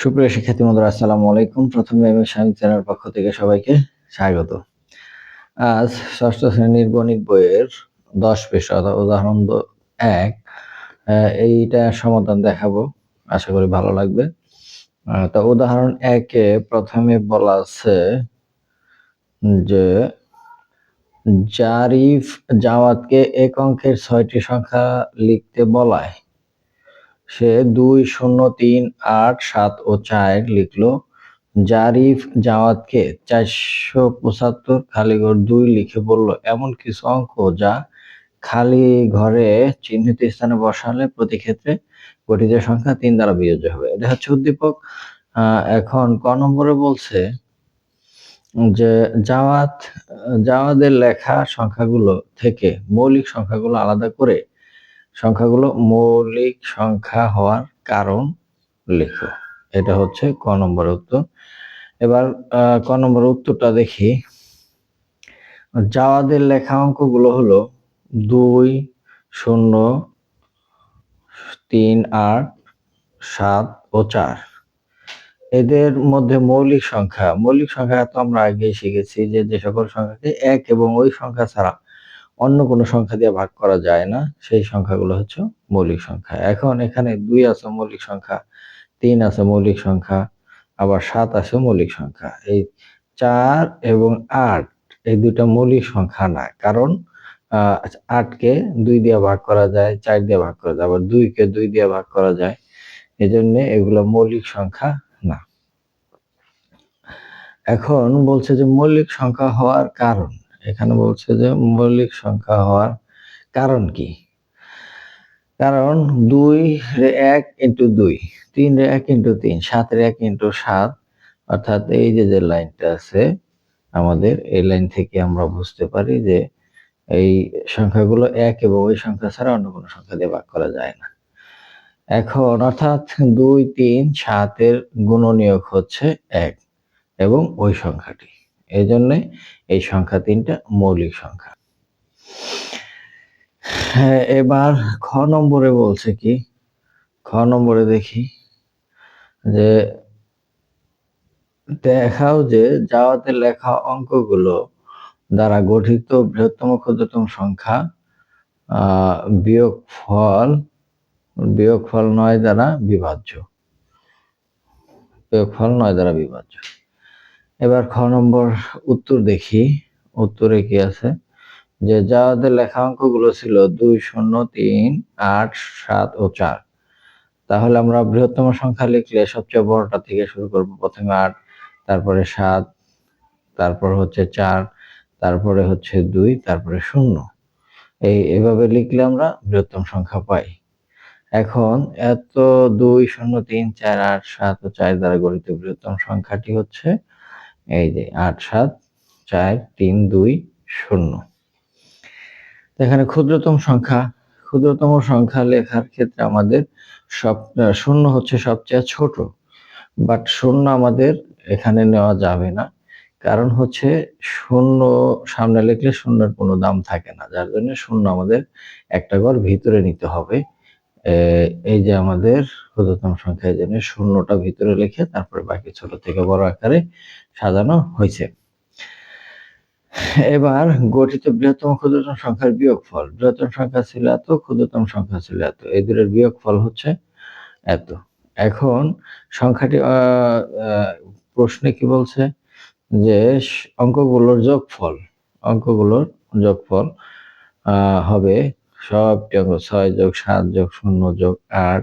সুপ্রিয় শিক্ষার্থী বন্ধুরা, আসসালামু আলাইকুম। প্রথমে আমি স্বামী চ্যানেল পক্ষ থেকে সবাইকে স্বাগত। আজ ষষ্ঠ শ্রেণির গণিত বইয়ের দশ পেশা উদাহরণ এক। এইটা সমাধান দেখাবো। আশা করি ভালো লাগবে। তো উদাহরণ একে প্রথমে বলা আছে যে, জারিফ জাওয়াতকে এক অঙ্কের ছয়টি সংখ্যা লিখতে বলায়। সে দুই শূন্য তিন আট সাত ও চার লিখলো, জারিফ জাওয়াতকে চারশো পঁচাত্তর খালি ঘর দুই লিখে বলল, এমন কিছু অঙ্ক যা খালি ঘরে চিহ্নিত স্থানে বসালে প্রতি ক্ষেত্রে গঠিত সংখ্যা তিন দ্বারা বিয়োজ্য হবে। এটা হচ্ছে উদ্দীপক। এখন ক নম্বরে বলছে যে জাওয়াত জাওয়াদের লেখা সংখ্যাগুলো থেকে মৌলিক সংখ্যাগুলো আলাদা করে সংখ্যাগুলো মৌলিক সংখ্যা হওয়ার কারণ লেখো। এটা হচ্ছে ক নম্বর উত্তর। এবার ক নম্বর উত্তরটা দেখি। জাওয়াদের লেখা অঙ্কগুলো হলো দুই, শূন্য, তিন, আট, সাত ও চার। এদের মধ্যে মৌলিক সংখ্যা মৌলিক সংখ্যা তো আমরা আগেই শিখেছি যে যে সকল সংখ্যাকে এক এবং ওই সংখ্যা ছাড়া অন্য কোনো সংখ্যা দিয়ে ভাগ করা যায় না। সেই সংখ্যাগুলো হচ্ছে মৌলিক সংখ্যা। এখন এখানে দুই আছে মৌলিক সংখ্যা, তিন আছে মৌলিক সংখ্যা, আবার সাত আছে মৌলিক সংখ্যা। এই চার এবং আট, এই দুইটা মৌলিক সংখ্যা না। কারণ আটকে দুই দিয়ে ভাগ করা যায়, চার দিয়ে ভাগ করা যায়, আবার দুইকে দুই দিয়ে ভাগ করা যায়। এজন্য এগুলো মৌলিক সংখ্যা না। এখন বলছে যে মৌলিক সংখ্যা হওয়ার কারণ। এখানে বলছে যে মৌলিক সংখ্যা হওয়ার কারণ কি? কারণ দুই রে এক ইন্টু দুই, তিন রে এক ইন্টু তিন, সাত রে এক ইন্টু সাত, অর্থাৎ এই যে যে লাইনটা আছে আমাদের, এই লাইন থেকে আমরা বুঝতে পারি যে এই সংখ্যাগুলো এক এবং ওই সংখ্যা ছাড়া অন্য কোনো সংখ্যা দিয়ে ভাগ করা যায় না। এখন অর্থাৎ দুই, তিন, সাতের গুণনীয়ক হচ্ছে এক এবং ওই সংখ্যাটি। এই এই সংখ্যা তিনটা মৌলিক সংখ্যা। হ্যাঁ এবার খ নম্বরে বলছে কি? খ নম্বরে দেখি যে দেখাও যে যাওয়াতে লেখা অঙ্কগুলো দ্বারা গঠিত বৃহত্তম ক্ষুদ্রতম সংখ্যা আহ বিয়োগফল বিয়োগফল নয় দ্বারা বিভাজ্য। বিয়োগফল নয় দ্বারা বিভাজ্য। এবার খ নম্বর উত্তর দেখি। উত্তরে কি আছে? যে যাদের লেখা অঙ্কগুলো ছিল দুই শূন্য, তিন, আট, সাত ও চার। তাহলে আমরা বৃহত্তম সংখ্যা লিখলে সবচেয়ে বড়টা থেকে শুরু করব প্রথমে আট, তারপরে সাত, তারপর হচ্ছে চার, তারপরে হচ্ছে দুই, তারপরে শূন্য। এই এভাবে লিখলে আমরা বৃহত্তম সংখ্যা পাই। এখন এত দুই, শূন্য, তিন, চার, আট, সাত ও চার দ্বারা গঠিত বৃহত্তম সংখ্যাটি হচ্ছে এই যে আট, সাত, চার, তিন, দুই, শূন্য। এখানে ক্ষুদ্রতম সংখ্যা ক্ষুদ্রতম সংখ্যা লেখার ক্ষেত্রে আমাদের সব শূন্য হচ্ছে সবচেয়ে ছোট। বাট শূন্য আমাদের এখানে নেওয়া যাবে না। কারণ হচ্ছে শূন্য, সামনে লিখলে শূন্যের কোনো দাম থাকে না। যার জন্য শূন্য আমাদের একটা ঘর ভিতরে নিতে হবে। এই যে আমাদের ক্ষুদ্রতম সংখ্যা জন্য শূন্যটা ভিতরে লিখে তারপরে বাকি ছোট থেকে বড় আকারে সাজানো হয়েছে। এবার গঠিত বৃহত্তম ক্ষুদ্রতম সংখ্যার বিয়োগফল। বৃহত্তম সংখ্যা ছিল এত, ক্ষুদ্রতম সংখ্যা ছিল এত। এই দুটোর বিয়োগফল হচ্ছে এত। এখন সংখ্যাটি প্রশ্নে কি বলছে? যে অঙ্কগুলোর যোগফল অঙ্কগুলোর যোগফল হবে সবটি অঙ্ক ছয় যোগ সাত যোগ শূন্য যোগ আট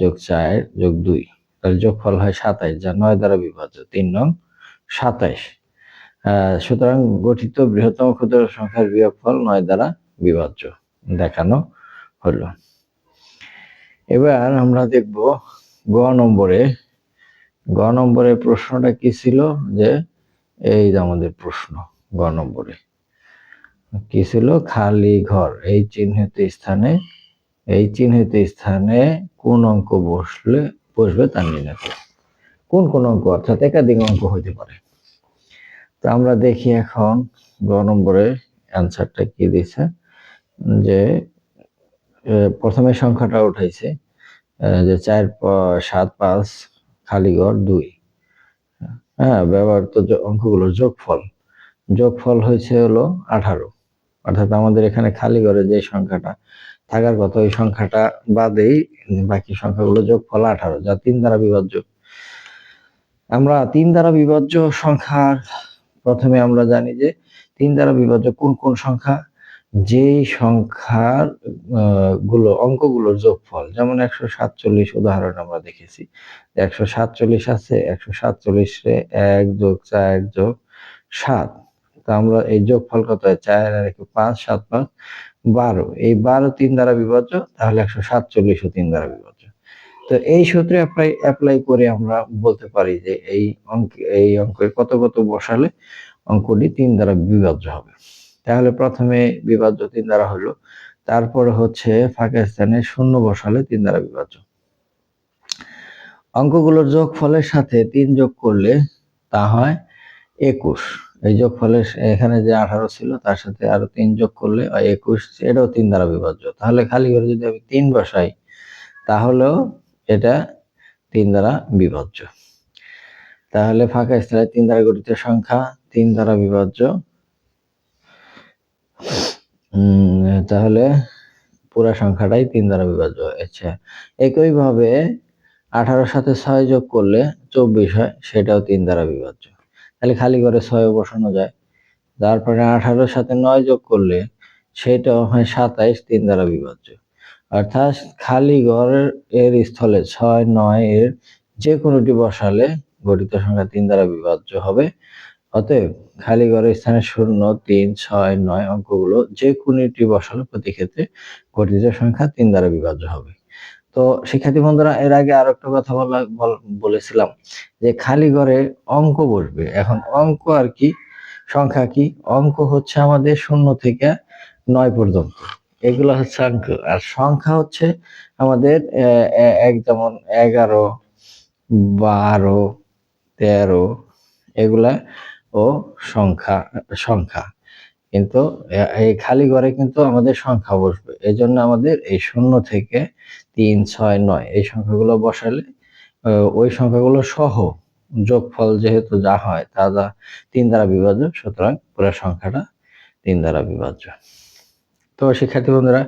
যোগ চার, যোগ দুই। তাহলে যোগফল হয় সাতাইশ, যা নয় দ্বারা বিভাজ্য। তিন নং সাতাইশ। সুতরাং গঠিত বৃহত্তম ক্ষুদ্র সংখ্যার বিয়োগফল নয় দ্বারা বিভাজ্য। দেখানো হলো। এবার আমরা দেখব গ নম্বরে। গ নম্বরে প্রশ্নটা কি ছিল? যে এই আমাদের প্রশ্ন, গ নম্বরে। কি ছিল? খালি ঘর। এই চিহ্নিত স্থানে, এই চিহ্নিত স্থানে কোন অঙ্ক বসলে, বসবে তার নির্ণয়। কোন কোন অঙ্ক? অর্থাৎ একাধিক অঙ্ক হতে পারে। তো আমরা দেখি এখন গ নম্বরে অ্যান্সারটা কি দিছে? যে প্রথমে সংখ্যাটা উঠাইছে যে চার সাত, পাঁচ, খালি ঘর, দুই। হ্যাঁ ব্যবহৃত জ- অঙ্কগুলোর যোগফল। যোগফল হয়েছে হলো আঠারো। অর্থাৎ আমাদের এখানে খালি ঘরে যে সংখ্যাটা, থাকার কথা ওই সংখ্যাটা বাদেই বাকি সংখ্যাগুলো যোগ ফল আঠারো, যা তিন দ্বারা বিভাজ্য। আমরা তিন দ্বারা বিভাজ্য সংখ্যার প্রথমে আমরা জানি যে তিন দ্বারা বিভাজ্য কোন কোন সংখ্যা? যেই সংখ্যারগুলো, অঙ্কগুলোর যোগফল। যেমন একশো সাতচল্লিশ উদাহরণ আমরা দেখেছি। একশো সাতচল্লিশ আছে, একশো সাতচল্লিশে এক যোগ চার যোগ সাত। তো আমরা এই যোগফল কত হয়? চার আর একে পাঁচ, সাত পাঁচ, বারো। এই বারো তিন দ্বারা বিভাজ্য, তাহলে একশো সাতচল্লিশও তিন দ্বারা বিভাজ্য। তো এই সূত্রে অ্যাপ্লাই অ্যাপ্লাই করে আমরা বলতে পারি যে এই অঙ্ক, এই অঙ্কে কত কত বসালে অঙ্কটি তিন দ্বারা বিভাজ্য হবে। তাহলে প্রথমে বিভাজ্য তিন দ্বারা হলো, তারপরে হচ্ছে ফাঁকা স্থানে শূন্য বসালে তিন দ্বারা বিভাজ্য। অঙ্কগুলোর যোগফলের সাথে তিন যোগ করলে তা হয় একুশ। এই যোগফলের এখানে যে আঠারো ছিল, তার সাথে আরও তিন যোগ করলে একুশ, এটাও তিন দ্বারা বিভাজ্য। তাহলে খালি করে যদি আমি তিন বসাই, তাহলেও এটা তিন দ্বারা বিভাজ্য। তাহলে ফাঁকা স্থানে তিন দ্বারা গঠিত সংখ্যা তিন দ্বারা বিভাজ্য। তাহলে পুরা সংখ্যাটাই তিন দ্বারা বিভাজ্য আচ্ছা একইভাবে আঠারোর সাথে ছয় যোগ করলে চব্বিশ হয়, সেটাও তিন দ্বারা বিভাজ্য। তাহলে খালি করে ছয় বসানো যায়। তারপরে আঠারোর সাথে নয় যোগ করলে সেটাও হয় সাতাইশ, তিন দ্বারা বিভাজ্য। অর্থাৎ খালি ঘরের এর স্থলে ছয়, নয় এর যে কোনোটি বসালে গঠিত সংখ্যা তিন দ্বারা বিভাজ্য হবে। অতএব খালি ঘরের স্থানে শূন্য, তিন, ছয়, নয় অঙ্কগুলো যে কোনোটি বসালে প্রতি ক্ষেত্রে গঠিত সংখ্যা তিন দ্বারা বিভাজ্য হবে। তো শিক্ষার্থী বন্ধুরা, এর আগে আরও একটা কথা বলা, বল- বলেছিলাম যে খালি ঘরে অঙ্ক বসবে। এখন অঙ্ক আর কি, সংখ্যা কি? অঙ্ক হচ্ছে আমাদের শূন্য থেকে নয় পর্যন্ত। এগুলো হচ্ছে অঙ্ক। আর সংখ্যা হচ্ছে আমাদের এক যেমন এগারো, বারো, তেরো, এগুলা ও সংখ্যা সংখ্যা। কিন্তু এই খালি ঘরে কিন্তু আমাদের সংখ্যা বসবে। এই জন্য আমাদের এই শূন্য থেকে তিন, ছয়, নয়, এই সংখ্যাগুলো বসালে ওই সংখ্যাগুলো সহ যোগফল যেহেতু যা হয়, তা যা তিন দ্বারা বিভাজ্য, সুতরাং পুরো সংখ্যাটা তিন দ্বারা বিভাজ্য। তো শিক্ষার্থী বন্ধুরা,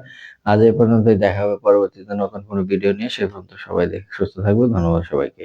আজ এই পর্যন্তই দেখা হবে পরবর্তীতে নতুন কোনো ভিডিও নিয়ে। সে পর্যন্ত সবাই দেখে সুস্থ থাকবে। ধন্যবাদ সবাইকে।